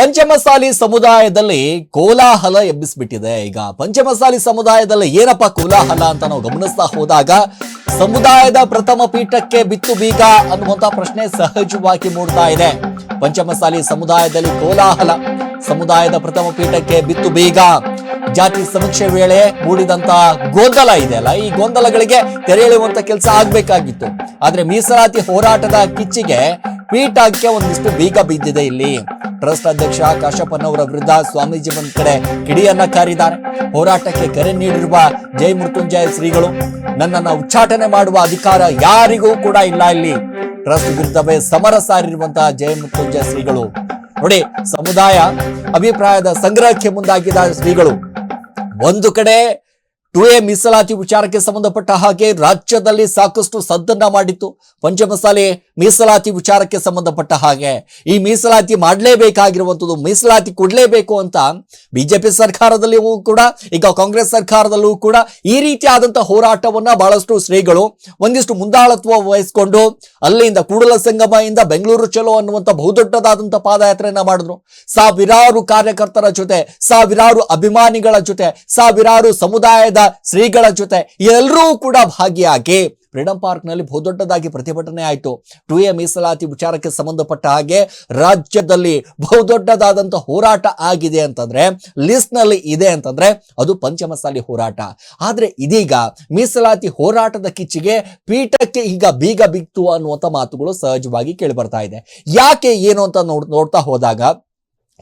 ಪಂಚಮಸಾಲಿ ಸಮುದಾಯದಲ್ಲಿ ಕೋಲಾಹಲ ಎಬ್ಬಿಸಿಬಿಟ್ಟಿದೆ. ಈಗ ಪಂಚಮಸಾಲಿ ಸಮುದಾಯದಲ್ಲಿ ಏನಪ್ಪ ಕೋಲಾಹಲ ಅಂತ ನಾವು ಗಮನಿಸ್ತಾ ಹೋದಾಗ, ಸಮುದಾಯದ ಪ್ರಥಮ ಪೀಠಕ್ಕೆ ಬಿತ್ತು ಬೀಗ ಅನ್ನುವಂತ ಪ್ರಶ್ನೆ ಸಹಜವಾಗಿ ಮೂಡ್ತಾ ಇದೆ. ಪಂಚಮಸಾಲಿ ಸಮುದಾಯದಲ್ಲಿ ಕೋಲಾಹಲ, ಸಮುದಾಯದ ಪ್ರಥಮ ಪೀಠಕ್ಕೆ ಬಿತ್ತು ಬೀಗ. ಜಾತಿ ಸಮೀಕ್ಷೆ ವೇಳೆ ಮೂಡಿದಂತ ಗೊಂದಲ ಇದೆ ಅಲ್ಲ, ಈ ಗೊಂದಲಗಳಿಗೆ ತೆರೆ ಎಳೆಯುವಂತ ಕೆಲಸ ಆಗ್ಬೇಕಾಗಿತ್ತು. ಆದ್ರೆ ಮೀಸಲಾತಿ ಹೋರಾಟದ ಕಿಚ್ಚಿಗೆ ಪೀಠಕ್ಕೆ ಒಂದಿಷ್ಟು ಬೀಗ ಬಿದ್ದಿದೆ ಇಲ್ಲಿ. ಟ್ರಸ್ಟ್ ಅಧ್ಯಕ್ಷ ಕಾಶಪ್ಪನವರ ವಿರುದ್ಧ ಸ್ವಾಮೀಜಿ ಒಂದು ಕಡೆ ಕಿಡಿಯನ್ನ ಕಾರಿದ್ದಾರೆ. ಹೋರಾಟಕ್ಕೆ ಕರೆ ನೀಡಿರುವ ಜೈ ಮೃತ್ಯುಂಜಯ ಶ್ರೀಗಳು, ನನ್ನನ್ನು ಉಚ್ಚಾಟನೆ ಮಾಡುವ ಅಧಿಕಾರ ಯಾರಿಗೂ ಕೂಡ ಇಲ್ಲ ಇಲ್ಲಿ. ಟ್ರಸ್ಟ್ ವಿರುದ್ಧವೇ ಸಮರ ಸಾರಿರುವಂತಹ ಜಯ ಮೃತ್ಯುಂಜಯ ಶ್ರೀಗಳು. ನೋಡಿ, ಸಮುದಾಯ ಅಭಿಪ್ರಾಯದ ಸಂಗ್ರಹಕ್ಕೆ ಮುಂದಾಗಿದ್ದ ಶ್ರೀಗಳು. ಒಂದು ಕಡೆ ಟು ಎ ಮೀಸಲಾತಿ ವಿಚಾರಕ್ಕೆ ಸಂಬಂಧಪಟ್ಟ ಹಾಗೆ ರಾಜ್ಯದಲ್ಲಿ ಸಾಕಷ್ಟು ಸದ್ದನ್ನ ಮಾಡಿತ್ತು. ಪಂಚಮಸಾಲೆ ಮೀಸಲಾತಿ ವಿಚಾರಕ್ಕೆ ಸಂಬಂಧಪಟ್ಟ ಹಾಗೆ ಈ ಮೀಸಲಾತಿ ಮಾಡಲೇಬೇಕಾಗಿರುವಂಥದ್ದು ಮೀಸಲಾತಿ ಕೊಡಲೇಬೇಕು ಅಂತ ಬಿಜೆಪಿ ಸರ್ಕಾರದಲ್ಲಿಯೂ ಕೂಡ, ಈಗ ಕಾಂಗ್ರೆಸ್ ಸರ್ಕಾರದಲ್ಲೂ ಕೂಡ ಈ ರೀತಿಯಾದಂಥ ಹೋರಾಟವನ್ನ ಬಹಳಷ್ಟು ಶ್ರೀಗಳು ಒಂದಿಷ್ಟು ಮುಂದಾಳತ್ವ ವಹಿಸಿಕೊಂಡು ಅಲ್ಲಿಂದ ಕೂಡಲ ಸಂಗಮದಿಂದ ಬೆಂಗಳೂರು ಚಲೋ ಅನ್ನುವಂಥ ಬಹುದೊಡ್ಡದಾದಂಥ ಪಾದಯಾತ್ರೆಯನ್ನು ಮಾಡಿದ್ರು. ಸಾವಿರಾರು ಕಾರ್ಯಕರ್ತರ ಜೊತೆ, ಸಾವಿರಾರು ಅಭಿಮಾನಿಗಳ ಜೊತೆ, ಸಾವಿರಾರು ಸಮುದಾಯದ ಶ್ರೀಗಳ ಜೊತೆ ಎಲ್ಲರೂ ಕೂಡ ಭಾಗಿಯಾಗಿ ಫ್ರೀಡಂ ಪಾರ್ಕ್ನಲ್ಲಿ ಬಹುದೊಡ್ಡದಾಗಿ ಪ್ರತಿಭಟನೆ ಆಯಿತು. ಟು ಎ ಮೀಸಲಾತಿ ವಿಚಾರಕ್ಕೆ ಸಂಬಂಧಪಟ್ಟ ಹಾಗೆ ರಾಜ್ಯದಲ್ಲಿ ಬಹುದೊಡ್ಡದಾದಂಥ ಹೋರಾಟ ಆಗಿದೆ ಅಂತಂದ್ರೆ ಲಿಸ್ಟ್ನಲ್ಲಿ ಇದೆ ಅಂತಂದ್ರೆ ಅದು ಪಂಚಮಸಾಲಿ ಹೋರಾಟ. ಆದ್ರೆ ಇದೀಗ ಮೀಸಲಾತಿ ಹೋರಾಟದ ಕಿಚ್ಚಿಗೆ ಪೀಠಕ್ಕೆ ಈಗ ಬೀಗ ಬಿತ್ತು ಅನ್ನುವಂಥ ಮಾತುಗಳು ಸಹಜವಾಗಿ ಕೇಳಿ ಬರ್ತಾ ಇದೆ. ಯಾಕೆ ಏನು ಅಂತ ನೋಡ್, ನೋಡ್ತಾ ಹೋದಾಗ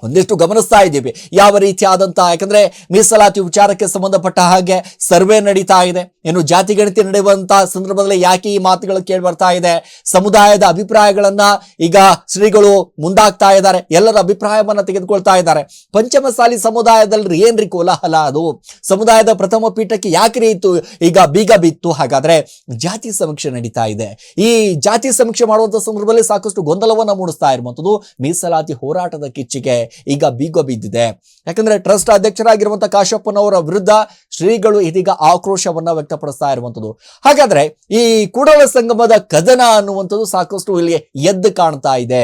ಒಂದಿಷ್ಟು ಗಮನಿಸ್ತಾ ಇದ್ದೀವಿ. ಯಾವ ರೀತಿಯಾದಂತಹ ಯಾಕಂದ್ರೆ ಮೀಸಲಾತಿ ವಿಚಾರಕ್ಕೆ ಸಂಬಂಧಪಟ್ಟ ಹಾಗೆ ಸರ್ವೆ ನಡೀತಾ ಇದೆ. ಇನ್ನು ಜಾತಿ ಗಣತಿ ನಡೆಯುವಂತಹ ಸಂದರ್ಭದಲ್ಲಿ ಯಾಕೆ ಈ ಮಾತುಗಳು ಕೇಳಿ ಬರ್ತಾ ಇದೆ? ಸಮುದಾಯದ ಅಭಿಪ್ರಾಯಗಳನ್ನ ಈಗ ಶ್ರೀಗಳು ಮುಂದಾಗ್ತಾ ಇದ್ದಾರೆ. ಎಲ್ಲರ ಅಭಿಪ್ರಾಯವನ್ನ ತೆಗೆದುಕೊಳ್ತಾ ಇದ್ದಾರೆ. ಪಂಚಮಸಾಲಿ ಸಮುದಾಯದಲ್ಲಿ ಏನ್ರಿ ಕೋಲಾಹಲ ಅದು? ಸಮುದಾಯದ ಪ್ರಥಮ ಪೀಠಕ್ಕೆ ಯಾಕೆ ಇತ್ತು? ಈಗ ಬೀಗ ಬಿತ್ತು. ಹಾಗಾದ್ರೆ ಜಾತಿ ಸಮೀಕ್ಷೆ ನಡೀತಾ ಇದೆ. ಈ ಜಾತಿ ಸಮೀಕ್ಷೆ ಮಾಡುವಂತ ಸಂದರ್ಭದಲ್ಲಿ ಸಾಕಷ್ಟು ಗೊಂದಲವನ್ನ ಮೂಡಿಸ್ತಾ ಇರುವಂತದ್ದು ಮೀಸಲಾತಿ ಹೋರಾಟದ ಕಿಚ್ಚಿಗೆ ಈಗ ಬೀಗ ಬಿದ್ದಿದೆ. ಯಾಕಂದ್ರೆ ಟ್ರಸ್ಟ್ ಅಧ್ಯಕ್ಷರಾಗಿರುವಂತಹ ಕಾಶಪ್ಪನವರ ವಿರುದ್ಧ ಶ್ರೀಗಳು ಇದೀಗ ಆಕ್ರೋಶವನ್ನ ವ್ಯಕ್ತಪಡಿಸ್ತಾ ಇರುವಂಥದ್ದು. ಹಾಗಾದ್ರೆ ಈ ಕೂಡಲ ಸಂಗಮದ ಕದನ ಅನ್ನುವಂಥದ್ದು ಸಾಕಷ್ಟು ಇಲ್ಲಿ ಎದ್ದು ಕಾಣ್ತಾ ಇದೆ.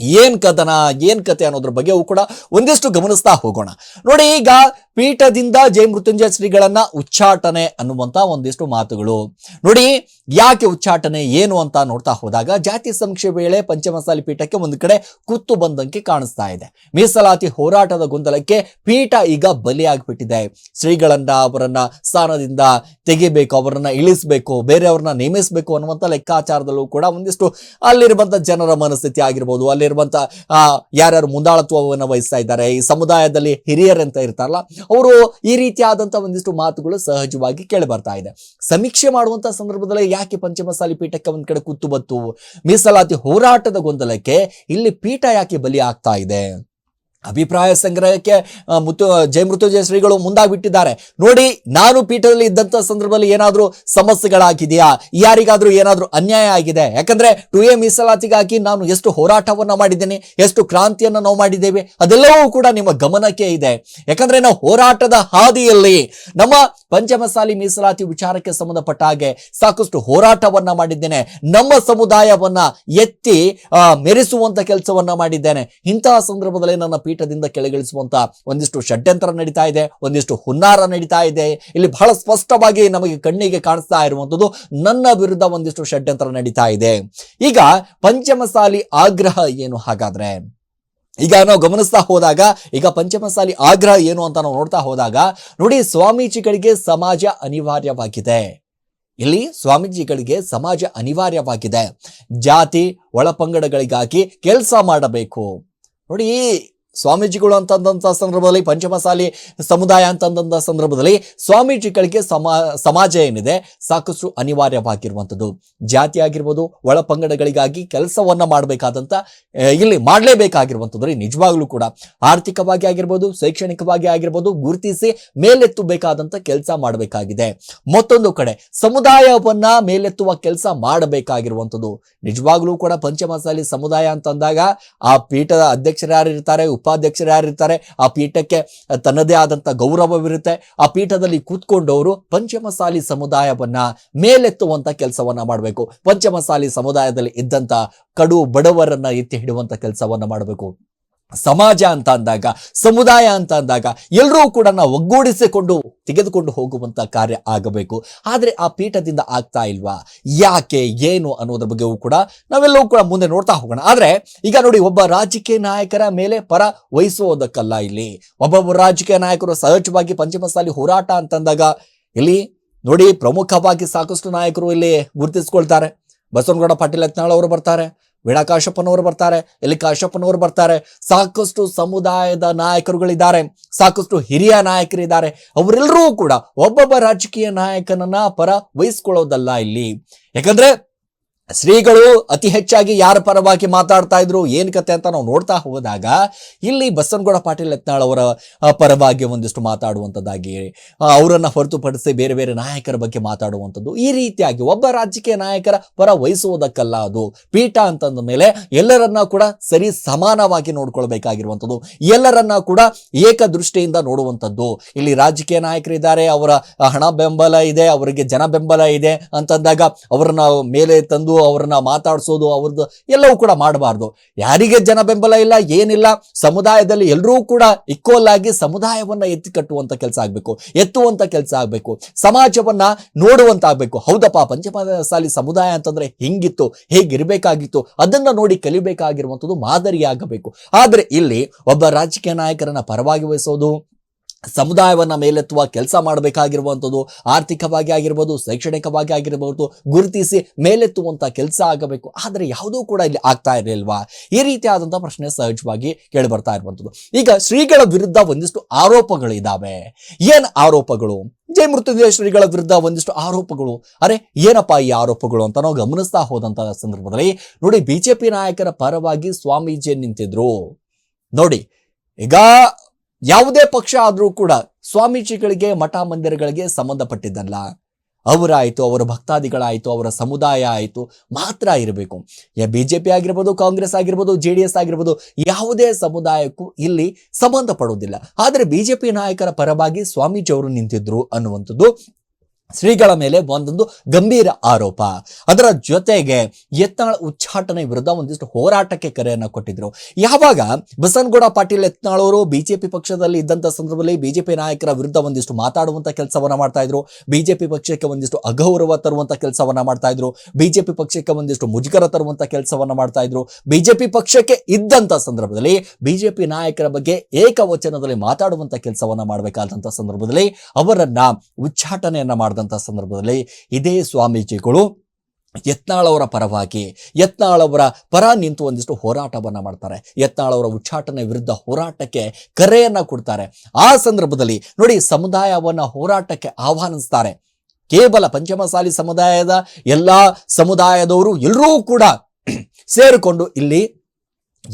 ಏನ್ ಕದನ, ಏನ್ ಕತೆ ಅನ್ನೋದ್ರ ಬಗ್ಗೆಯೂ ಕೂಡ ಒಂದಿಷ್ಟು ಗಮನಿಸ್ತಾ ಹೋಗೋಣ. ನೋಡಿ ಈಗ ಪೀಠದಿಂದ ಜೈ ಮೃತ್ಯುಂಜಯ ಶ್ರೀಗಳನ್ನ ಉಚ್ಚಾಟನೆ ಅನ್ನುವಂತ ಒಂದಿಷ್ಟು ಮಾತುಗಳು. ನೋಡಿ ಯಾಕೆ ಉಚ್ಚಾಟನೆ ಏನು ಅಂತ ನೋಡ್ತಾ ಹೋದಾಗ ಜಾತಿ ಸಮೀಕ್ಷೆ ವೇಳೆ ಪಂಚಮಸಾಲಿ ಪೀಠಕ್ಕೆ ಒಂದು ಕಡೆ ಕುತ್ತು ಬಂದಂಗೆ ಕಾಣಿಸ್ತಾ ಇದೆ. ಮೀಸಲಾತಿ ಹೋರಾಟದ ಗೊಂದಲಕ್ಕೆ ಪೀಠ ಈಗ ಬಲಿಯಾಗ್ಬಿಟ್ಟಿದೆ. ಶ್ರೀಗಳನ್ನ ಅವರನ್ನ ಸ್ಥಾನದಿಂದ ತೆಗಿಬೇಕು ಅವರನ್ನ ಇಳಿಸ್ಬೇಕು ಬೇರೆಯವ್ರನ್ನ ನೇಮಿಸಬೇಕು ಅನ್ನುವಂಥ ಲೆಕ್ಕಾಚಾರದಲ್ಲೂ ಕೂಡ ಒಂದಿಷ್ಟು ಅಲ್ಲಿರುವಂತ ಜನರ ಮನಸ್ಥಿತಿ ಆಗಿರ್ಬೋದು ಅಲ್ಲಿರುವಂತ ಆ, ಯಾರ್ಯಾರು ಮುಂದಾಳತ್ವವನ್ನು ವಹಿಸ್ತಾ ಇದ್ದಾರೆ ಈ ಸಮುದಾಯದಲ್ಲಿ ಹಿರಿಯರಂತ ಇರ್ತಾರಲ್ಲ ಅವರು ಈ ರೀತಿಯಾದಂತ ಒಂದಿಷ್ಟು ಮಾತುಗಳು ಸಹಜವಾಗಿ ಕೇಳಿ ಬರ್ತಾ ಇದೆ. ಸಮೀಕ್ಷೆ ಮಾಡುವಂತ ಸಂದರ್ಭದಲ್ಲಿ ಯಾಕೆ ಪಂಚಮಸಾಲಿ ಪೀಠಕ್ಕೆ ಒಂದ್ ಕಡೆ ಕುತ್ತು ಬತ್ತು ಮೀಸಲಾತಿ ಹೋರಾಟದ ಗೊಂದಲಕ್ಕೆ ಇಲ್ಲಿ ಪೀಠ ಯಾಕೆ ಬಲಿ ಆಗ್ತಾ ಇದೆ? ಅಭಿಪ್ರಾಯ ಸಂಗ್ರಹಕ್ಕೆ ಮುತ್ತು ಜಯ ಮೃತ್ಯುಂಜಯ ಶ್ರೀಗಳು ಮುಂದಾಗ್ಬಿಟ್ಟಿದ್ದಾರೆ. ನೋಡಿ, ನಾನು ಪೀಠದಲ್ಲಿ ಇದ್ದಂಥ ಸಂದರ್ಭದಲ್ಲಿ ಏನಾದರೂ ಸಮಸ್ಯೆಗಳಾಗಿದೆಯಾ? ಯಾರಿಗಾದರೂ ಏನಾದರೂ ಅನ್ಯಾಯ ಆಗಿದೆ? ಯಾಕಂದ್ರೆ ಟು ಎ ಮೀಸಲಾತಿಗಾಗಿ ನಾನು ಎಷ್ಟು ಹೋರಾಟವನ್ನ ಮಾಡಿದ್ದೇನೆ, ಎಷ್ಟು ಕ್ರಾಂತಿಯನ್ನ ನಾವು ಮಾಡಿದ್ದೇವೆ, ಅದೆಲ್ಲವೂ ಕೂಡ ನಿಮ್ಮ ಗಮನಕ್ಕೆ ಇದೆ. ಯಾಕಂದ್ರೆ ನಾವು ಹೋರಾಟದ ಹಾದಿಯಲ್ಲಿ ನಮ್ಮ ಪಂಚಮಸಾಲಿ ಮೀಸಲಾತಿ ವಿಚಾರಕ್ಕೆ ಸಂಬಂಧಪಟ್ಟ ಹಾಗೆ ಸಾಕಷ್ಟು ಹೋರಾಟವನ್ನ ಮಾಡಿದ್ದೇನೆ. ನಮ್ಮ ಸಮುದಾಯವನ್ನ ಎತ್ತಿ ಮೆರೆಸುವಂತ ಕೆಲಸವನ್ನ ಮಾಡಿದ್ದೇನೆ. ಇಂತಹ ಸಂದರ್ಭದಲ್ಲಿ ನನ್ನ ಪೀಠದಿಂದ ಕೆಳಗಿಳಿಸುವಂತಹ ಒಂದಿಷ್ಟು ಷಡ್ಯಂತರ ನಡೀತಾ ಇದೆ, ಒಂದಿಷ್ಟು ಹುನ್ನಾರ ನಡೀತಾ ಇದೆ. ಇಲ್ಲಿ ಬಹಳ ಸ್ಪಷ್ಟವಾಗಿ ನಮಗೆ ಕಣ್ಣಿಗೆ ಕಾಣಿಸ್ತಾ ಇರುವಂತದ್ದು ನನ್ನ ವಿರುದ್ಧ ಒಂದಿಷ್ಟು ಷಡ್ಯಂತರ ನಡೀತಾ ಇದೆ. ಈಗ ಪಂಚಮಸಾಲಿ ಆಗ್ರಹ ಏನು ಹಾಗಾದ್ರೆ? ಈಗ ನಾವು ಗಮನಿಸ್ತಾ ಹೋದಾಗ, ಈಗ ಪಂಚಮಸಾಲಿ ಆಗ್ರಹ ಏನು ಅಂತ ನಾವು ನೋಡ್ತಾ ಹೋದಾಗ, ನೋಡಿ ಸ್ವಾಮೀಜಿಗಳಿಗೆ ಸಮಾಜ ಅನಿವಾರ್ಯವಾಗಿದೆ. ಇಲ್ಲಿ ಸ್ವಾಮೀಜಿಗಳಿಗೆ ಸಮಾಜ ಅನಿವಾರ್ಯವಾಗಿದೆ. ಜಾತಿ ಒಳಪಂಗಡಗಳಿಗಾಗಿ ಕೆಲಸ ಮಾಡಬೇಕು. ನೋಡಿ ಸ್ವಾಮೀಜಿಗಳು ಅಂತಂದಂಥ ಸಂದರ್ಭದಲ್ಲಿ, ಪಂಚಮಸಾಲಿ ಸಮುದಾಯ ಅಂತಂದಂಥ ಸಂದರ್ಭದಲ್ಲಿ ಸ್ವಾಮೀಜಿಗಳಿಗೆ ಸಮಾ, ಸಮಾಜ ಏನಿದೆ ಸಾಕಷ್ಟು ಅನಿವಾರ್ಯವಾಗಿರುವಂಥದ್ದು. ಜಾತಿ ಆಗಿರ್ಬೋದು ಒಳಪಂಗಡಗಳಿಗಾಗಿ ಕೆಲಸವನ್ನ ಮಾಡಬೇಕಾದಂತ ಇಲ್ಲಿ ಮಾಡಲೇಬೇಕಾಗಿರುವಂಥದ್ದು ನಿಜವಾಗ್ಲೂ ಕೂಡ. ಆರ್ಥಿಕವಾಗಿ ಆಗಿರ್ಬೋದು, ಶೈಕ್ಷಣಿಕವಾಗಿ ಆಗಿರ್ಬೋದು, ಗುರುತಿಸಿ ಮೇಲೆತ್ತಬೇಕಾದಂಥ ಕೆಲಸ ಮಾಡಬೇಕಾಗಿದೆ. ಮತ್ತೊಂದು ಕಡೆ, ಸಮುದಾಯವನ್ನ ಮೇಲೆತ್ತುವ ಕೆಲಸ ಮಾಡಬೇಕಾಗಿರುವಂಥದ್ದು. ನಿಜವಾಗ್ಲೂ ಕೂಡ ಪಂಚಮಸಾಲಿ ಸಮುದಾಯ ಅಂತಂದಾಗ, ಆ ಪೀಠದ ಅಧ್ಯಕ್ಷರು ಯಾರಿರ್ತಾರೆ ಉಪಾಧ್ಯಕ್ಷರು ಯಾರಿರ್ತಾರೆ? ಆ ಪೀಠಕ್ಕೆ ತನ್ನದೇ ಆದಂತ ಗೌರವವಿರುತ್ತೆ. ಆ ಪೀಠದಲ್ಲಿ ಕೂತ್ಕೊಂಡವರು ಪಂಚಮಸಾಲಿ ಸಮುದಾಯವನ್ನ ಮೇಲೆತ್ತುವಂತ ಕೆಲಸವನ್ನ ಮಾಡಬೇಕು. ಪಂಚಮಸಾಲಿ ಸಮುದಾಯದಲ್ಲಿ ಇದ್ದಂತ ಕಡು ಬಡವರನ್ನ ಎತ್ತಿ ಹಿಡುವಂತ ಕೆಲಸವನ್ನ ಮಾಡಬೇಕು. ಸಮಾಜ ಅಂತ ಅಂದಾಗ, ಸಮುದಾಯ ಅಂತ ಅಂದಾಗ ಎಲ್ಲರೂ ಕೂಡ ನಾವು ಒಗ್ಗೂಡಿಸಿಕೊಂಡು ತೆಗೆದುಕೊಂಡು ಹೋಗುವಂತ ಕಾರ್ಯ ಆಗಬೇಕು. ಆದರೆ ಆ ಪೀಠದಿಂದ ಆಗ್ತಾ ಇಲ್ವಾ? ಯಾಕೆ, ಏನು ಅನ್ನೋದ್ರ ಬಗ್ಗೆಯೂ ಕೂಡ ನಾವೆಲ್ಲವೂ ಕೂಡ ಮುಂದೆ ನೋಡ್ತಾ ಹೋಗೋಣ. ಆದರೆ ಈಗ ನೋಡಿ, ಒಬ್ಬ ರಾಜಕೀಯ ನಾಯಕರ ಮೇಲೆ ಪರ ವಹಿಸುವುದಕ್ಕಲ್ಲ ಇಲ್ಲಿ. ಒಬ್ಬೊಬ್ಬ ರಾಜಕೀಯ ನಾಯಕರು ಸಹಜವಾಗಿ ಪಂಚಮಸಾಲಿ ಹೋರಾಟ ಅಂತಂದಾಗ ಇಲ್ಲಿ ನೋಡಿ, ಪ್ರಮುಖವಾಗಿ ಸಾಕಷ್ಟು ನಾಯಕರು ಇಲ್ಲಿ ಗುರುತಿಸ್ಕೊಳ್ತಾರೆ. ಬಸವನಗೌಡ ಪಾಟೀಲ್ ಯತ್ನಾಳ್ ಅವರು ಬರ್ತಾರೆ. ವೀಣಾ ಕಾಶಪ್ಪನವರು ಬರ್ತಾರೆ, ಎಲ್ಲಿ ಕಾಶಪ್ಪನವರು ಬರ್ತಾರೆ? ಸಾಕಷ್ಟು ಸಮುದಾಯದ ನಾಯಕರುಗಳಿದ್ದಾರೆ, ಸಾಕಷ್ಟು ಹಿರಿಯ ನಾಯಕರಿದ್ದಾರೆ. ಅವರೆಲ್ಲರೂ ಕೂಡ ಒಬ್ಬೊಬ್ಬ ರಾಜಕೀಯ ನಾಯಕನನ್ನ ಪರ ವಹಿಸ್ಕೊಳ್ಳೋದಲ್ಲ ಇಲ್ಲಿ. ಯಾಕಂದ್ರೆ ಶ್ರೀಗಳು ಅತಿ ಹೆಚ್ಚಾಗಿ ಯಾರ ಪರವಾಗಿ ಮಾತಾಡ್ತಾ ಇದ್ರು, ಏನ್ ಕತೆ ಅಂತ ನಾವು ನೋಡ್ತಾ ಹೋದಾಗ, ಇಲ್ಲಿ ಬಸವನಗೌಡ ಪಾಟೀಲ್ ಯತ್ನಾಳ್ ಅವರ ಪರವಾಗಿ ಒಂದಿಷ್ಟು ಮಾತಾಡುವಂಥದ್ದಾಗಿ ಅವರನ್ನು ಅವರನ್ನ ಹೊರತುಪಡಿಸಿ ಬೇರೆ ಬೇರೆ ನಾಯಕರ ಬಗ್ಗೆ ಮಾತಾಡುವಂಥದ್ದು ಈ ರೀತಿಯಾಗಿ ಒಬ್ಬ ರಾಜಕೀಯ ನಾಯಕರ ಪರ ವಹಿಸುವುದಕ್ಕಲ್ಲ ಅದು. ಪೀಠ ಅಂತಂದ ಮೇಲೆ ಎಲ್ಲರನ್ನ ಕೂಡ ಸರಿ ಸಮಾನವಾಗಿ ನೋಡ್ಕೊಳ್ಬೇಕಾಗಿರುವಂಥದ್ದು ಎಲ್ಲರನ್ನ ಕೂಡ ಏಕದೃಷ್ಟಿಯಿಂದ ನೋಡುವಂಥದ್ದು ಇಲ್ಲಿ ರಾಜಕೀಯ ನಾಯಕರಿದ್ದಾರೆ, ಅವರ ಹಣ ಬೆಂಬಲ ಇದೆ, ಅವರಿಗೆ ಜನ ಬೆಂಬಲ ಇದೆ ಅಂತಂದಾಗ ಅವರನ್ನ ಮೇಲೆ ತಂದು ಅವರನ್ನ ಮಾತಾಡಿಸೋದು, ಅವ್ರದ್ದು ಎಲ್ಲವೂ ಕೂಡ ಮಾಡಬಾರ್ದು. ಯಾರಿಗೆ ಜನ ಬೆಂಬಲ ಇಲ್ಲ, ಏನಿಲ್ಲ, ಸಮುದಾಯದಲ್ಲಿ ಎಲ್ಲರೂ ಕೂಡ ಇಕ್ವಲ್ ಆಗಿ ಸಮುದಾಯವನ್ನ ಎತ್ತಿ ಕಟ್ಟುವಂತ ಕೆಲಸ ಆಗ್ಬೇಕು, ಎತ್ತುವಂತ ಕೆಲಸ ಆಗ್ಬೇಕು, ಸಮಾಜವನ್ನ ನೋಡುವಂತ ಆಗ್ಬೇಕು. ಹೌದಪ್ಪ ಪಂಚಮಸಾಲಿ ಸಮುದಾಯ ಅಂತಂದ್ರೆ ಹಿಂಗಿತ್ತು, ಹೇಗಿರ್ಬೇಕಾಗಿತ್ತು, ಅದನ್ನ ನೋಡಿ ಕಲಿಬೇಕಾಗಿರುವಂಥದ್ದು ಮಾದರಿಯಾಗಬೇಕು. ಆದ್ರೆ ಇಲ್ಲಿ ಒಬ್ಬ ರಾಜಕೀಯ ನಾಯಕರನ್ನ ಪರವಾಗಿ ವಹಿಸೋದು ಸಮುದಾಯವನ್ನ ಮೇಲೆತ್ತುವ ಕೆಲಸ ಮಾಡಬೇಕಾಗಿರುವಂಥದ್ದು, ಆರ್ಥಿಕವಾಗಿ ಆಗಿರ್ಬೋದು, ಶೈಕ್ಷಣಿಕವಾಗಿ ಆಗಿರ್ಬೋದು, ಗುರುತಿಸಿ ಮೇಲೆತ್ತುವಂತ ಕೆಲಸ ಆಗಬೇಕು. ಆದರೆ ಯಾವುದೂ ಕೂಡ ಇಲ್ಲಿ ಆಗ್ತಾ ಇರಲಿಲ್ವಾ? ಈ ರೀತಿಯಾದಂಥ ಪ್ರಶ್ನೆ ಸಹಜವಾಗಿ ಕೇಳಿ ಬರ್ತಾ ಇರುವಂಥದ್ದು. ಈಗ ಶ್ರೀಗಳ ವಿರುದ್ಧ ಒಂದಿಷ್ಟು ಆರೋಪಗಳು ಇದಾವೆ ಏನ್ ಆರೋಪಗಳು? ಜಯ ಮೃತ್ಯುಂಜಯ ಶ್ರೀಗಳ ವಿರುದ್ಧ ಒಂದಿಷ್ಟು ಆರೋಪಗಳು. ಅರೆ, ಏನಪ್ಪಾ ಈ ಆರೋಪಗಳು ಅಂತ ನಾವು ಗಮನಿಸ್ತಾ ಹೋದಂತ ಸಂದರ್ಭದಲ್ಲಿ, ನೋಡಿ, ಬಿಜೆಪಿ ನಾಯಕರ ಪರವಾಗಿ ಸ್ವಾಮೀಜಿ ನಿಂತಿದ್ರು. ನೋಡಿ, ಈಗ ಯಾವುದೇ ಪಕ್ಷ ಆದರೂ ಕೂಡ ಸ್ವಾಮೀಜಿಗಳಿಗೆ ಮಠ ಮಂದಿರಗಳಿಗೆ ಸಂಬಂಧಪಟ್ಟಿದ್ದಲ್ಲ. ಅವರಾಯಿತು, ಅವರ ಭಕ್ತಾದಿಗಳಾಯಿತು, ಅವರ ಸಮುದಾಯ ಆಯಿತು, ಮಾತ್ರ ಇರಬೇಕು. ಬಿ ಜೆ ಪಿ ಆಗಿರ್ಬೋದು, ಕಾಂಗ್ರೆಸ್ ಆಗಿರ್ಬೋದು, ಜೆ ಡಿ ಎಸ್ ಆಗಿರ್ಬೋದು, ಯಾವುದೇ ಸಮುದಾಯಕ್ಕೂ ಇಲ್ಲಿ ಸಂಬಂಧ ಪಡುವುದಿಲ್ಲ. ಆದರೆ ಬಿ ಜೆ ಪಿ ನಾಯಕರ ಪರವಾಗಿ ಸ್ವಾಮೀಜಿ ಅವರು ನಿಂತಿದ್ರು ಅನ್ನುವಂಥದ್ದು ಶ್ರೀಗಳ ಮೇಲೆ ಒಂದೊಂದು ಗಂಭೀರ ಆರೋಪ. ಅದರ ಜೊತೆಗೆ ಯತ್ನಾಳ್ ಉಚ್ಚಾಟನೆ ವಿರುದ್ಧ ಒಂದಿಷ್ಟು ಹೋರಾಟಕ್ಕೆ ಕರೆಯನ್ನು ಕೊಟ್ಟಿದ್ರು. ಯಾವಾಗ ಬಸನಗೌಡ ಪಾಟೀಲ್ ಯತ್ನಾಳ್ ಅವರು ಬಿಜೆಪಿ ಪಕ್ಷದಲ್ಲಿ ಇದ್ದಂಥ ಸಂದರ್ಭದಲ್ಲಿ ಬಿಜೆಪಿ ನಾಯಕರ ವಿರುದ್ಧ ಒಂದಿಷ್ಟು ಮಾತಾಡುವಂತ ಕೆಲಸವನ್ನ ಮಾಡ್ತಾ ಇದ್ರು. ಬಿಜೆಪಿ ಪಕ್ಷಕ್ಕೆ ಒಂದಿಷ್ಟು ಅಗೌರವ ತರುವಂತ ಕೆಲಸವನ್ನ ಮಾಡ್ತಾ ಇದ್ರು. ಬಿಜೆಪಿ ಪಕ್ಷಕ್ಕೆ ಒಂದಿಷ್ಟು ಮುಜುಗರ ತರುವಂತ ಕೆಲಸವನ್ನ ಮಾಡ್ತಾ ಇದ್ರು. ಬಿಜೆಪಿ ಪಕ್ಷಕ್ಕೆ ಇದ್ದಂತ ಸಂದರ್ಭದಲ್ಲಿ ಬಿಜೆಪಿ ನಾಯಕರ ಬಗ್ಗೆ ಏಕವಚನದಲ್ಲಿ ಮಾತಾಡುವಂತ ಕೆಲಸವನ್ನ ಮಾಡಬೇಕಾದಂತ ಸಂದರ್ಭದಲ್ಲಿ ಅವರನ್ನ ಉಚ್ಚಾಟನೆಯನ್ನ ಮಾಡಿದಂತ ಸಂದರ್ಭದಲ್ಲಿ ಇದೇ ಸ್ವಾಮೀಜಿಗಳು ಯತ್ನಾಳವರ ಪರವಾಗಿ ಯತ್ನಾಳವರ ಪರ ನಿಂತು ಒಂದಿಷ್ಟು ಹೋರಾಟವನ್ನ ಮಾಡ್ತಾರೆ. ಯತ್ನಾಳವರ ಉಚ್ಚಾಟನೆ ವಿರುದ್ಧ ಹೋರಾಟಕ್ಕೆ ಕರೆಯನ್ನ ಕೊಡ್ತಾರೆ. ಆ ಸಂದರ್ಭದಲ್ಲಿ ನೋಡಿ ಸಮುದಾಯವನ್ನ ಹೋರಾಟಕ್ಕೆ ಆಹ್ವಾನಿಸ್ತಾರೆ. ಕೇವಲ ಪಂಚಮಸಾಲಿ ಸಮುದಾಯದ ಎಲ್ಲ ಸಮುದಾಯದವರು ಎಲ್ಲರೂ ಕೂಡ ಸೇರಿಕೊಂಡು ಇಲ್ಲಿ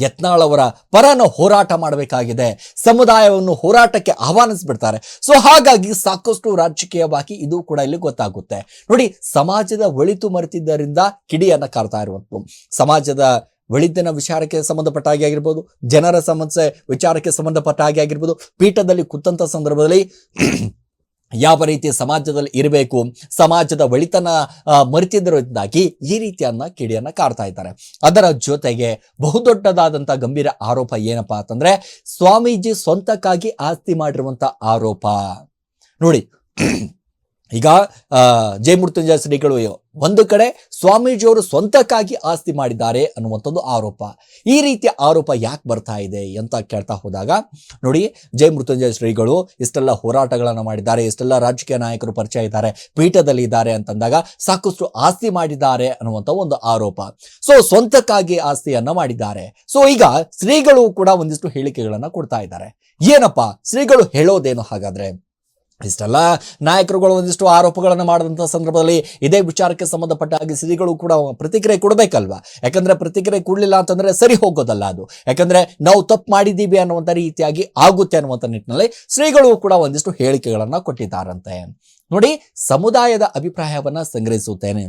ಯತ್ನಾಳ್ ಅವರ ಪರನ ಹೋರಾಟ ಮಾಡಬೇಕಾಗಿದೆ. ಸಮುದಾಯವನ್ನು ಹೋರಾಟಕ್ಕೆ ಆಹ್ವಾನಿಸ್ಬಿಡ್ತಾರೆ. ಸೊ ಹಾಗಾಗಿ ಸಾಕಷ್ಟು ರಾಜಕೀಯವಾಗಿ ಇದು ಕೂಡ ಇಲ್ಲಿ ಗೊತ್ತಾಗುತ್ತೆ. ನೋಡಿ, ಸಮಾಜದ ಒಳಿತು ಮರೆತಿದ್ದರಿಂದ ಕಿಡಿಯನ್ನ ಕಾರ್ತಾ ಇರುವಂಥದ್ದು. ಸಮಾಜದ ಒಳಿತಿನ ವಿಚಾರಕ್ಕೆ ಸಂಬಂಧಪಟ್ಟ ಹಾಗೆ ಆಗಿರ್ಬೋದು, ಜನರ ಸಮಸ್ಯೆ ವಿಚಾರಕ್ಕೆ ಸಂಬಂಧಪಟ್ಟ ಹಾಗೆ ಆಗಿರ್ಬೋದು, ಪೀಠದಲ್ಲಿ ಕೂತಂತ ಸಂದರ್ಭದಲ್ಲಿ ಯಾವ ರೀತಿ ಸಮಾಜದಲ್ಲಿ ಇರಬೇಕು, ಸಮಾಜದ ಒಳಿತನ ಮರೆತಿದ್ದರಿಂದಾಗಿ ಈ ರೀತಿಯನ್ನ ಕಿಡಿಯನ್ನ ಕಾಡ್ತಾ ಇದ್ದಾರೆ. ಅದರ ಜೊತೆಗೆ ಬಹುದೊಡ್ಡದಾದಂಥ ಗಂಭೀರ ಆರೋಪ ಏನಪ್ಪಾ ಅಂತಂದ್ರೆ ಸ್ವಾಮೀಜಿ ಸ್ವಂತಕ್ಕಾಗಿ ಆಸ್ತಿ ಮಾಡಿರುವಂಥ ಆರೋಪ. ನೋಡಿ ಈಗ ಜಯಮೃತ್ಯುಂಜಯ ಜಯ ಶ್ರೀಗಳು ಒಂದು ಕಡೆ ಸ್ವಾಮೀಜಿಯವರು ಸ್ವಂತಕ್ಕಾಗಿ ಆಸ್ತಿ ಮಾಡಿದ್ದಾರೆ ಅನ್ನುವಂಥದ್ದು ಆರೋಪ. ಈ ರೀತಿಯ ಆರೋಪ ಯಾಕೆ ಬರ್ತಾ ಇದೆ ಅಂತ ಕೇಳ್ತಾ ಹೋದಾಗ, ನೋಡಿ ಜಯ ಮೃತ್ಯುಂಜಯ ಶ್ರೀಗಳು ಇಷ್ಟೆಲ್ಲ ಹೋರಾಟಗಳನ್ನು ಮಾಡಿದ್ದಾರೆ, ಇಷ್ಟೆಲ್ಲ ರಾಜಕೀಯ ನಾಯಕರು ಪರಿಚಯ ಇದ್ದಾರೆ, ಪೀಠದಲ್ಲಿ ಇದ್ದಾರೆ ಅಂತಂದಾಗ ಸಾಕಷ್ಟು ಆಸ್ತಿ ಮಾಡಿದ್ದಾರೆ ಅನ್ನುವಂಥ ಒಂದು ಆರೋಪ. ಸೊ ಸ್ವಂತಕ್ಕಾಗಿ ಆಸ್ತಿಯನ್ನು ಮಾಡಿದ್ದಾರೆ. ಸೊ ಈಗ ಶ್ರೀಗಳು ಕೂಡ ಒಂದಿಷ್ಟು ಹೇಳಿಕೆಗಳನ್ನು ಕೊಡ್ತಾ ಇದ್ದಾರೆ. ಏನಪ್ಪಾ? ಶ್ರೀಗಳು ಹೇಳೋದೇನು ಹಾಗಾದ್ರೆ ಇಷ್ಟೆಲ್ಲ, ನಾಯಕರುಗಳು ಒಂದಿಷ್ಟು ಆರೋಪಗಳನ್ನು ಮಾಡಿದಂಥ ಸಂದರ್ಭದಲ್ಲಿ ಇದೇ ವಿಚಾರಕ್ಕೆ ಸಂಬಂಧಪಟ್ಟ ಹಾಗೆ ಶ್ರೀಗಳು ಕೂಡ ಪ್ರತಿಕ್ರಿಯೆ ಕೊಡಬೇಕಲ್ವಾ? ಯಾಕಂದ್ರೆ ಪ್ರತಿಕ್ರಿಯೆ ಕೊಡಲಿಲ್ಲ ಅಂತಂದರೆ ಸರಿ ಹೋಗೋದಲ್ಲ ಅದು. ಯಾಕಂದರೆ ನಾವು ತಪ್ಪು ಮಾಡಿದ್ದೀವಿ ಅನ್ನುವಂಥ ರೀತಿಯಾಗಿ ಆಗುತ್ತೆ ಅನ್ನುವಂಥ ನಿಟ್ಟಿನಲ್ಲಿ ಶ್ರೀಗಳು ಕೂಡ ಒಂದಿಷ್ಟು ಹೇಳಿಕೆಗಳನ್ನು ಕೊಟ್ಟಿದ್ದಾರಂತೆ. ನೋಡಿ, ಸಮುದಾಯದ ಅಭಿಪ್ರಾಯವನ್ನು ಸಂಗ್ರಹಿಸುತ್ತೇನೆ.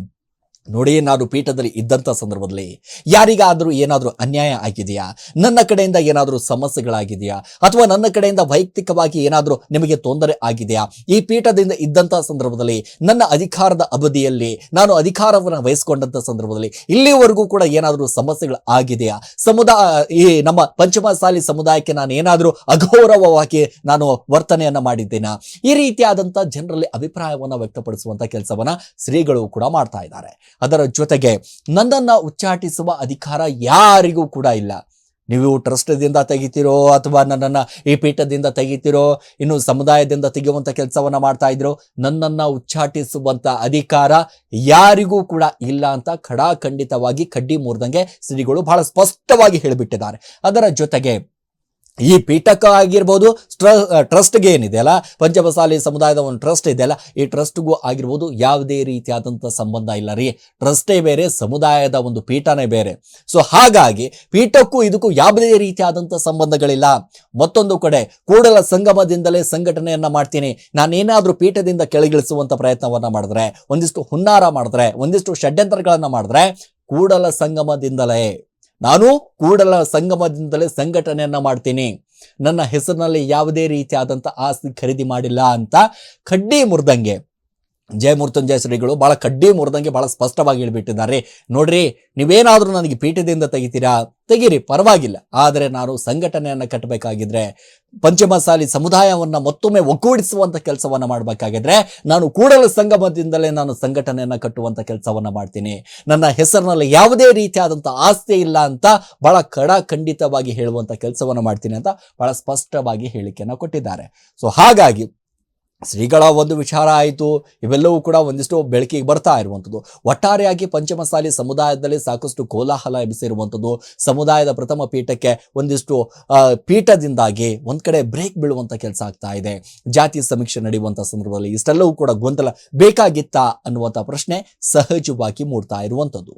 ನೋಡಿ ನಾನು ಪೀಠದಲ್ಲಿ ಇದ್ದಂಥ ಸಂದರ್ಭದಲ್ಲಿ ಯಾರಿಗಾದರೂ ಏನಾದರೂ ಅನ್ಯಾಯ ಆಗಿದೆಯಾ? ನನ್ನ ಕಡೆಯಿಂದ ಏನಾದರೂ ಸಮಸ್ಯೆಗಳಾಗಿದೆಯಾ? ಅಥವಾ ನನ್ನ ಕಡೆಯಿಂದ ವೈಯಕ್ತಿಕವಾಗಿ ಏನಾದರೂ ನಿಮಗೆ ತೊಂದರೆ ಆಗಿದೆಯಾ? ಈ ಪೀಠದಿಂದ ಇದ್ದಂಥ ಸಂದರ್ಭದಲ್ಲಿ ನನ್ನ ಅಧಿಕಾರದ ಅವಧಿಯಲ್ಲಿ ನಾನು ಅಧಿಕಾರವನ್ನು ವಹಿಸಿಕೊಂಡಂಥ ಸಂದರ್ಭದಲ್ಲಿ ಇಲ್ಲಿವರೆಗೂ ಕೂಡ ಏನಾದರೂ ಸಮಸ್ಯೆಗಳು ಆಗಿದೆಯಾ? ಸಮುದಾಯ ಈ ನಮ್ಮ ಪಂಚಮಸಾಲಿ ಸಮುದಾಯಕ್ಕೆ ನಾನು ಏನಾದರೂ ಅಗೌರವವಾಗಿ ನಾನು ವರ್ತನೆಯನ್ನು ಮಾಡಿದ್ದೇನಾ? ಈ ರೀತಿಯಾದಂಥ ಜನರಲ್ಲಿ ಅಭಿಪ್ರಾಯವನ್ನು ವ್ಯಕ್ತಪಡಿಸುವಂಥ ಕೆಲಸವನ್ನ ಶ್ರೀಗಳು ಕೂಡ ಮಾಡ್ತಾ ಇದ್ದಾರೆ. ಅದರ ಜೊತೆಗೆ ನನ್ನನ್ನ ಉಚ್ಚಾಟಿಸುವ ಅಧಿಕಾರ ಯಾರಿಗೂ ಕೂಡ ಇಲ್ಲ. ನೀವು ಟ್ರಸ್ಟ್ದಿಂದ ತೆಗಿತೀರೋ ಅಥವಾ ನನ್ನನ್ನು ಈ ಪೀಠದಿಂದ ತೆಗಿತೀರೋ, ಇನ್ನು ಸಮುದಾಯದಿಂದ ತೆಗೆಯುವಂಥ ಕೆಲಸವನ್ನು ಮಾಡ್ತಾ ಇದ್ರು, ನನ್ನನ್ನು ಉಚ್ಚಾಟಿಸುವಂಥ ಅಧಿಕಾರ ಯಾರಿಗೂ ಕೂಡ ಇಲ್ಲ ಅಂತ ಖಡಾಖಂಡಿತವಾಗಿ ಕಡ್ಡಿ ಮೂರ್ದಂಗೆ ಶ್ರೀಗಳು ಬಹಳ ಸ್ಪಷ್ಟವಾಗಿ ಹೇಳಿಬಿಟ್ಟಿದ್ದಾರೆ. ಅದರ ಜೊತೆಗೆ ಈ ಪೀಠಕ್ಕ ಆಗಿರ್ಬೋದು ಟ್ರಸ್ಟ್ಗೆ ಏನಿದೆ ಅಲ್ಲ? ಪಂಚಮಸಾಲಿ ಸಮುದಾಯದ ಒಂದು ಟ್ರಸ್ಟ್ ಇದೆ ಅಲ್ಲ? ಈ ಟ್ರಸ್ಟ್ಗೂ ಆಗಿರ್ಬೋದು ಯಾವುದೇ ರೀತಿಯಾದಂಥ ಸಂಬಂಧ ಇಲ್ಲ ರೀ. ಟ್ರಸ್ಟೇ ಬೇರೆ, ಸಮುದಾಯದ ಒಂದು ಪೀಠನೇ ಬೇರೆ. ಸೊ, ಹಾಗಾಗಿ ಪೀಠಕ್ಕೂ ಇದಕ್ಕೂ ಯಾವುದೇ ರೀತಿಯಾದಂಥ ಸಂಬಂಧಗಳಿಲ್ಲ. ಮತ್ತೊಂದು ಕಡೆ, ಕೂಡಲ ಸಂಗಮದಿಂದಲೇ ಸಂಘಟನೆಯನ್ನು ಮಾಡ್ತೀನಿ. ನಾನೇನಾದರೂ ಪೀಠದಿಂದ ಕೆಳಗಿಳಿಸುವಂಥ ಪ್ರಯತ್ನವನ್ನ ಮಾಡಿದ್ರೆ, ಒಂದಿಷ್ಟು ಹುನ್ನಾರ ಮಾಡಿದ್ರೆ, ಒಂದಿಷ್ಟು ಷಡ್ಯಂತ್ರಗಳನ್ನ ಮಾಡಿದ್ರೆ, ಕೂಡಲ ಸಂಗಮದಿಂದಲೇ ನಾನು ಕೂಡಲ ಸಂಗಮದಿಂದಲೇ ಸಂಘಟನೆಯನ್ನ ಮಾಡ್ತೀನಿ. ನನ್ನ ಹೆಸರಿನಲ್ಲಿ ಯಾವುದೇ ರೀತಿಯಾದಂಥ ಆಸ್ತಿ ಖರೀದಿ ಮಾಡಿಲ್ಲ ಅಂತ ಕಡ್ಡಿ ಮುರಿದಂಗೆ. ಜಯಮೂರ್ತಂಜಯ ಶ್ರೀಗಳು ಬಹಳ ಕಡ್ಡಿ ಮುರಿದಂಗೆ ಬಹಳ ಸ್ಪಷ್ಟವಾಗಿ ಹೇಳಿಬಿಟ್ಟಿದ್ದಾರೆ. ನೋಡ್ರಿ, ನೀವೇನಾದರೂ ನನಗೆ ಪೀಠದಿಂದ ತೆಗಿತೀರಾ? ತೆಗೀರಿ, ಪರವಾಗಿಲ್ಲ. ಆದರೆ ನಾನು ಸಂಘಟನೆಯನ್ನು ಕಟ್ಟಬೇಕಾಗಿದ್ರೆ ಪಂಚಮಸಾಲಿ ಸಮುದಾಯವನ್ನು ಮತ್ತೊಮ್ಮೆ ಒಗ್ಗೂಡಿಸುವಂಥ ಕೆಲಸವನ್ನು ಮಾಡಬೇಕಾಗಿದ್ರೆ, ನಾನು ಕೂಡಲ ಸಂಗಮದಿಂದಲೇ ನಾನು ಸಂಘಟನೆಯನ್ನು ಕಟ್ಟುವಂಥ ಕೆಲಸವನ್ನು ಮಾಡ್ತೀನಿ. ನನ್ನ ಹೆಸರಿನಲ್ಲಿ ಯಾವುದೇ ರೀತಿಯಾದಂಥ ಆಸ್ತಿ ಇಲ್ಲ ಅಂತ ಬಹಳ ಖಡಾಖಂಡಿತವಾಗಿ ಹೇಳುವಂಥ ಕೆಲಸವನ್ನು ಮಾಡ್ತೀನಿ ಅಂತ ಬಹಳ ಸ್ಪಷ್ಟವಾಗಿ ಹೇಳಿಕೆಯನ್ನು ಕೊಟ್ಟಿದ್ದಾರೆ. ಸೊ ಹಾಗಾಗಿ ಶ್ರೀಗಳ ಒಂದು ವಿಚಾರ ಆಯಿತು, ಇವೆಲ್ಲವೂ ಕೂಡ ಒಂದಿಷ್ಟು ಬೆಳಕಿಗೆ ಬರ್ತಾ ಇರುವಂಥದ್ದು. ಒಟ್ಟಾರೆಯಾಗಿ ಪಂಚಮಸಾಲಿ ಸಮುದಾಯದಲ್ಲಿ ಸಾಕಷ್ಟು ಕೋಲಾಹಲ ಎಬ್ಬಿಸಿರುವಂಥದ್ದು. ಸಮುದಾಯದ ಪ್ರಥಮ ಪೀಠಕ್ಕೆ ಒಂದಿಷ್ಟು ಪೀಠದಿಂದಾಗಿ ಒಂದು ಕಡೆ ಬ್ರೇಕ್ ಬೀಳುವಂಥ ಕೆಲಸ ಆಗ್ತಾ ಇದೆ. ಜಾತಿ ಸಮೀಕ್ಷೆ ನಡೆಯುವಂಥ ಸಂದರ್ಭದಲ್ಲಿ ಇಷ್ಟೆಲ್ಲವೂ ಕೂಡ ಗೊಂದಲ ಬೇಕಾಗಿತ್ತಾ ಅನ್ನುವಂಥ ಪ್ರಶ್ನೆ ಸಹಜವಾಗಿ ಮೂಡ್ತಾ ಇರುವಂಥದ್ದು.